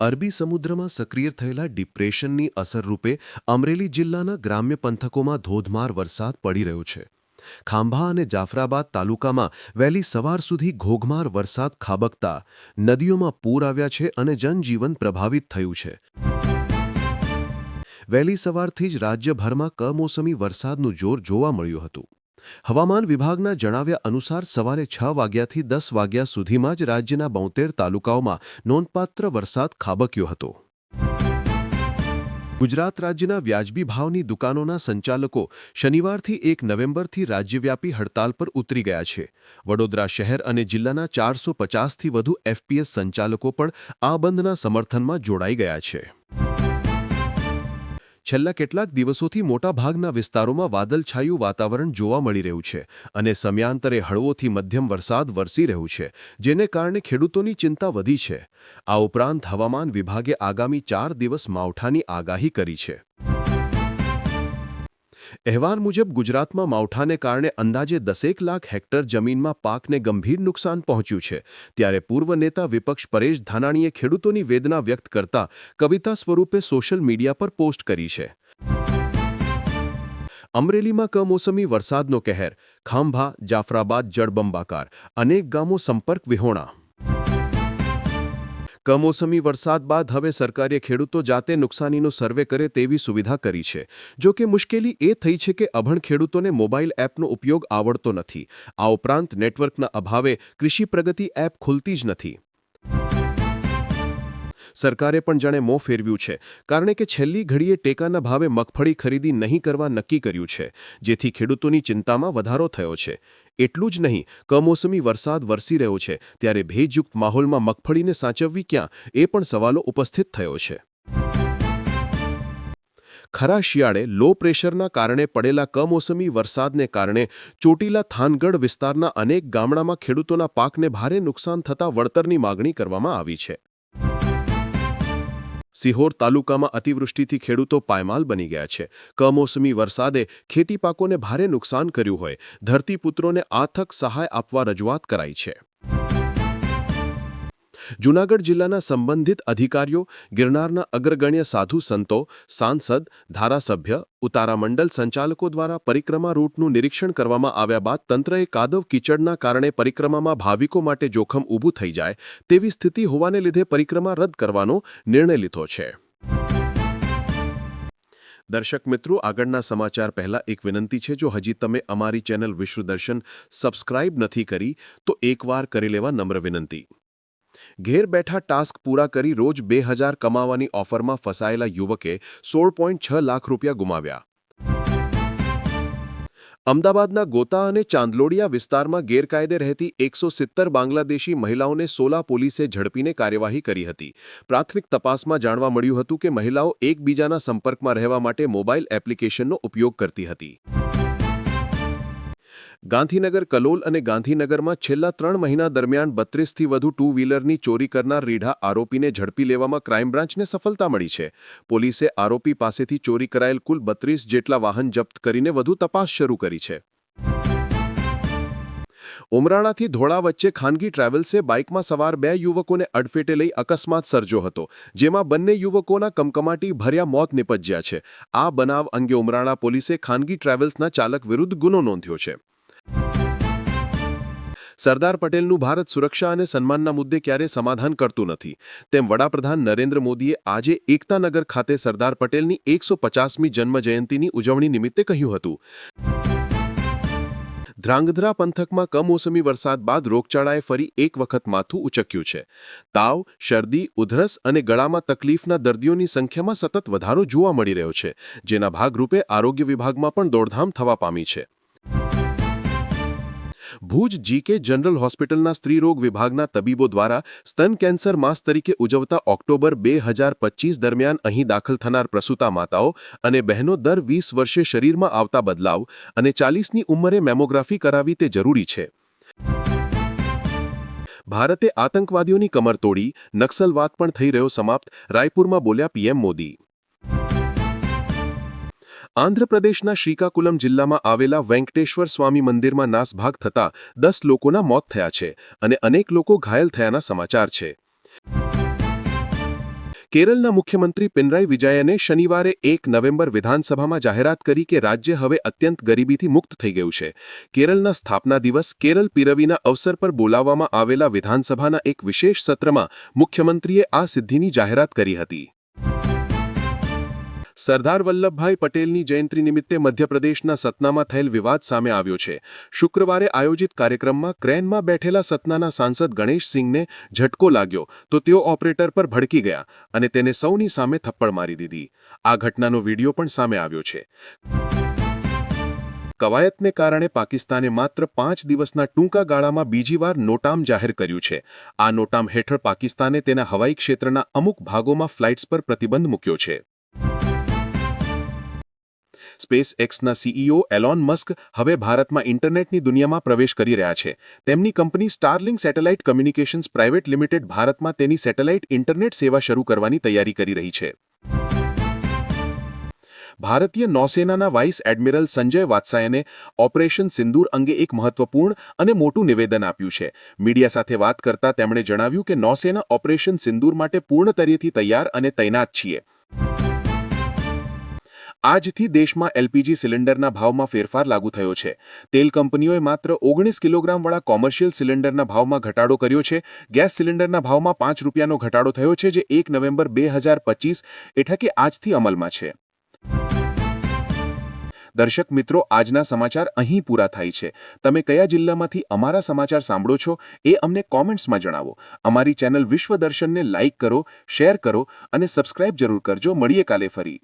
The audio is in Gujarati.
અરબી સમુદ્રમાં સક્રિય થયેલા ડિપ્રેશનની અસરરૂપે અમરેલી જિલ્લાના ગ્રામ્ય પંથકોમાં ધોધમાર વરસાદ પડી રહ્યો છે. ખાંભા અને જાફરાબાદ તાલુકામાં વહેલી સવાર સુધી ઘોઘમાર વરસાદ ખાબકતા નદીઓમાં પૂર આવ્યા છે અને જનજીવન પ્રભાવિત થયું છે. વહેલી સવારથી જ રાજ્યભરમાં કમોસમી વરસાદનું જોર જોવા મળ્યું હતું. હવામાન વિભાગના જણાવ્યા અનુસાર સવારે છ વાગ્યાથી દસ વાગ્યા સુધીમાં જ રાજ્યના બોતેર તાલુકાઓમાં નોંધપાત્ર વરસાદ ખાબક્યો હતો. ગુજરાત રાજ્યના વ્યાજબી ભાવની દુકાનોના સંચાલકો શનિવારથી એક નવેમ્બરથી રાજ્યવ્યાપી હડતાલ પર ઉતરી ગયા છે. વડોદરા શહેર અને જિલ્લાના ચારસો પચાસથી વધુ એફપીએસ સંચાલકો પણ આ બંધના સમર્થનમાં જોડાઈ ગયા છે. છેલ્લા કેટલાક દિવસોથી મોટાભાગના વિસ્તારોમાં વાદળછાયું વાતાવરણ જોવા મળી રહ્યું છે અને સમયાંતરે હળવોથી મધ્યમ વરસાદ વરસી રહ્યું છે, જેને કારણે ખેડૂતોની ચિંતા વધી છે. આ ઉપરાંત હવામાન વિભાગે આગામી ચાર દિવસ માવઠાની આગાહી કરી છે. અહેવાલ મુજબ ગુજરાતમાં માવઠાને કારણે અંદાજે દસેક લાખ હેક્ટર જમીનમાં પાકને ગંભીર નુકસાન પહોંચ્યું છે. ત્યારે પૂર્વ નેતા વિપક્ષ પરેશ ધાનાણીએ ખેડૂતોની વેદના વ્યક્ત કરતા કવિતા સ્વરૂપે સોશિયલ મીડિયા પર પોસ્ટ કરી છે. અમરેલીમાં કમોસમી વરસાદનો કહેર, ખાંભા, જાફરાબાદ જળબંબાકાર, અનેક ગામો સંપર્ક વિહોણા. કમોસમી વરસાદ બાદ હવે સરકારે ખેડૂતો જાતે નુકસાનીનો સર્વે કરે તેવી સુવિધા કરી છે. જો કે મુશ્કેલી એ થઈ છે કે અભણ ખેડૂતોને મોબાઈલ એપનો ઉપયોગ આવડતો નથી. આ ઉપરાંત નેટવર્કના અભાવે કૃષિ પ્રગતિ એપ ખુલતી જ નથી. સરકારે પણ જાણે મોં ફેરવ્યું છે. કારણ કે છેલ્લી ઘડીએ ટેકાના ભાવે મગફળી ખરીદી નહીં કરવા નક્કી કર્યું છે. જેથી ખેડૂતોની ચિંતામાં વધારો થયો છે. એટલું જ નહીં, કમોસમી વરસાદ વરસી રહ્યો છે, ત્યારે ભેજયુક્ત માહોલમાં મગફળીને સાચવવી ક્યાં, એ પણ સવાલો ઉપસ્થિત થયો છે. ખરા શિયાળે લો પ્રેશરના કારણે પડેલા કમોસમી વરસાદને કારણે ચોટીલા થાનગઢ વિસ્તારના અનેક ગામડામાં ખેડૂતોના પાકને ભારે નુકસાન થતા વળતરની માગણી કરવામાં આવી છે. સિહોર તાલુકામાં અતિવૃષ્ટિથી ખેડૂતો પાયમાલ બની ગયા છે. કમોસમી વરસાદે ખેતી પાકોને ભારે નુકસાન કર્યું હોય. ધરતીપુત્રોને આથક સહાય આપવા રજૂઆત કરાઈ છે. જૂનાગઢ જિલ્લાના સંબંધિત અધિકારીઓ, ગિરનારના અગ્રગણ્ય સાધુ સંતો, સાંસદ, ધારાસભ્ય, ઉતારા મંડળ સંચાલકો દ્વારા પરિક્રમા રૂટનું નિરીક્ષણ કરવામાં આવ્યા બાદ તંત્રએ કાદવ કીચડના કારણે પરિક્રમામાં ભાવિકો માટે જોખમ ઊભું થઈ જાય તેવી સ્થિતિ હોવાને લીધે પરિક્રમા રદ કરવાનો નિર્ણય લીધો છે. દર્શક મિત્રો, આગળના સમાચાર પહેલા એક વિનંતી છે, જો હજી તમે અમારી ચેનલ વિશ્વદર્શન સબસ્ક્રાઇબ નથી કરી, તો એકવાર કરી લેવા નમ્ર વિનંતી. ઘેર બેઠા ટાસ્ક પૂરા કરી રોજ બે હજાર કમાવાની ઓફરમાં ફસાયેલા યુવકે સોળ પોઈન્ટ છ લાખ રૂપિયા ગુમાવ્યા. અમદાવાદના ગોતા અને ચાંદલોડિયા વિસ્તારમાં ગેરકાયદે રહેતી એકસો સિત્તર બાંગ્લાદેશી મહિલાઓને સોલા પોલીસે ઝડપીને કાર્યવાહી કરી હતી. પ્રાથમિક તપાસમાં જાણવા મળ્યું હતું કે મહિલાઓ એકબીજાના સંપર્કમાં રહેવા માટે મોબાઈલ એપ્લિકેશનનો ઉપયોગ કરતી હતી. ગાંધીનગર કલોલ અને ગાંધીનગરમાં છેલ્લા ત્રણ મહિના દરમિયાન બત્રીસથી વધુ ટુ વ્હીલરની ચોરી કરનાર રીઢા આરોપીને ઝડપી લેવામાં ક્રાઇમ બ્રાન્ચને સફળતા મળી છે. પોલીસે આરોપી પાસેથી ચોરી કરાયેલ કુલ બત્રીસ જેટલા વાહન જપ્ત કરીને વધુ તપાસ શરૂ કરી છે. ઉમરાણાથી ધોળા વચ્ચે ખાનગી ટ્રાવેલ્સે બાઇકમાં સવાર બે યુવકોને અડફેટે લઈ અકસ્માત સર્જો હતો, જેમાં બંને યુવકોના કમકમાટી ભર્યા મોત નિપજ્યા છે. આ બનાવ અંગે ઉમરાણા પોલીસે ખાનગી ટ્રાવેલ્સના ચાલક વિરુદ્ધ ગુનો નોંધ્યો છે. સરદાર પટેલનું ભારત સુરક્ષા અને સન્માનના મુદ્દે ક્યારે સમાધાન કરતું નથી. તેમ વડાપ્રધાન નરેન્દ્ર મોદીએ આજે એકતાનગર ખાતે સરદાર પટેલની એકસો પચાસમી જન્મજયંતિની ઉજવણી નિમિત્તે કહ્યું હતું. ધ્રાંગધ્રા પંથકમાં કમોસમી વરસાદ બાદ રોગચાળાએ ફરી એક વખત માથું ઉચક્યું છે. તાવ, શરદી, ઉધરસ અને ગળામાં તકલીફના દર્દીઓની સંખ્યામાં સતત વધારો જોવા મળી રહ્યો છે, જેના ભાગરૂપે આરોગ્ય વિભાગમાં પણ દોડધામ થવા પામી છે. ભુજ જીકે જનરલ હોસ્પિટલના સ્ત્રીરોગ વિભાગના તબીબો દ્વારા સ્તન કેન્સર માસ તરીકે ઉજવતા ઓક્ટોબર બે દરમિયાન અહીં દાખલ થનાર પ્રસૂતા માતાઓ અને બહેનો દર વીસ વર્ષે શરીરમાં આવતા બદલાવ અને ચાલીસની ઉંમરે મેમોગ્રાફી કરાવી તે જરૂરી છે. ભારતે આતંકવાદીઓની કમર તોડી, નક્સલવાદ પણ થઈ રહ્યો સમાપ્ત, રાયપુરમાં બોલ્યા પીએમ મોદી. આંધ્રપ્રદેશના શ્રીકાકુલમ જિલ્લામાં આવેલા વેંકટેશ્વર સ્વામી મંદિરમાં નાસભાગ થતા દસ લોકોના મોત થયા છે અને અનેક લોકો ઘાયલ થયાના સમાચાર છે. કેરળના મુખ્યમંત્રી પિનરાઈ વિજયને શનિવારે એક નવેમ્બર વિધાનસભામાં જાહેરાત કરી કે રાજ્ય હવે અત્યંત ગરીબીથી મુક્ત થઈ ગયું છે. કેરળના સ્થાપના દિવસ કેરળ પિરવીના અવસર પર બોલાવવામાં આવેલા વિધાનસભાના એક વિશેષ સત્રમાં મુખ્યમંત્રીએ આ સિદ્ધિની જાહેરાત કરી હતી. સરદાર વલ્લભભાઈ પટેલની જયંતિ નિમિત્તે મધ્યપ્રદેશના સતનામાં થયેલ વિવાદ સામે આવ્યો છે. શુક્રવારે આયોજિત કાર્યક્રમમાં ક્રેનમાં બેઠેલા સતનાના સાંસદ ગણેશ સિંહને ઝટકો લાગ્યો તો તેઓ ઓપરેટર પર ભડકી ગયા અને તેને સૌની સામે થપ્પડ મારી દીધી. આ ઘટનાનો વીડિયો પણ સામે આવ્યો છે. કવાયતને કારણે પાકિસ્તાને માત્ર પાંચ દિવસના ટૂંકા ગાળામાં બીજી વાર નોટામ જાહેર કર્યું છે. આ નોટામ હેઠળ પાકિસ્તાને તેના હવાઈ ક્ષેત્રના અમુક ભાગોમાં ફ્લાઇટ્સ પર પ્રતિબંધ મૂક્યો છે. સ્પેસ એક્સના સીઈઓ એલોન મસ્ક હવે ભારતમાં ઇન્ટરનેટની દુનિયામાં પ્રવેશ કરી રહ્યા છે. તેમની company Starlink satellite communications private limited ભારતમાં તેની સેટેલાઇટ ઇન્ટરનેટ સેવા શરૂ કરવાની તૈયારી કરી રહી છે. ભારતીય નૌસેનાના વાઇસ એડમિરલ સંજય વાત્સાયને ઓપરેશન સિંદૂર અંગે એક મહત્વપૂર્ણ અને મોટું નિવેદન આપ્યું છે. મીડિયા સાથે વાત કરતા તેમણે જણાવ્યું કે નૌસેના ઓપરેશન સિંદૂર માટે પૂર્ણ તરીકે તૈયાર અને તૈનાત છીએ. આજથી દેશમાં એલપીજી સિલિન્ડરના ભાવમાં ફેરફાર લાગુ થયો છે. તેલ કંપનીઓએ માત્ર ઓગણીસ કિલોગ્રામવાળા કોમર્શિયલ સિલિન્ડરના ભાવમાં ઘટાડો કર્યો છે. ગેસ સિલિન્ડરના ભાવમાં પાંચ રૂપિયાનો ઘટાડો થયો છે જે એક નવેમ્બર બે હજાર પચીસ એટલે કે આજથી અમલમાં છે. દર્શક મિત્રો, આજના સમાચાર અહીં પૂરા થાય છે. તમે કયા જિલ્લામાંથી અમારા સમાચાર સાંભળો છો એ અમને કોમેન્ટ્સમાં જણાવો. અમારી ચેનલ વિશ્વ દર્શનને લાઇક કરો, શેર કરો અને સબસ્ક્રાઇબ જરૂર કરજો. મળીએ કાલે ફરી.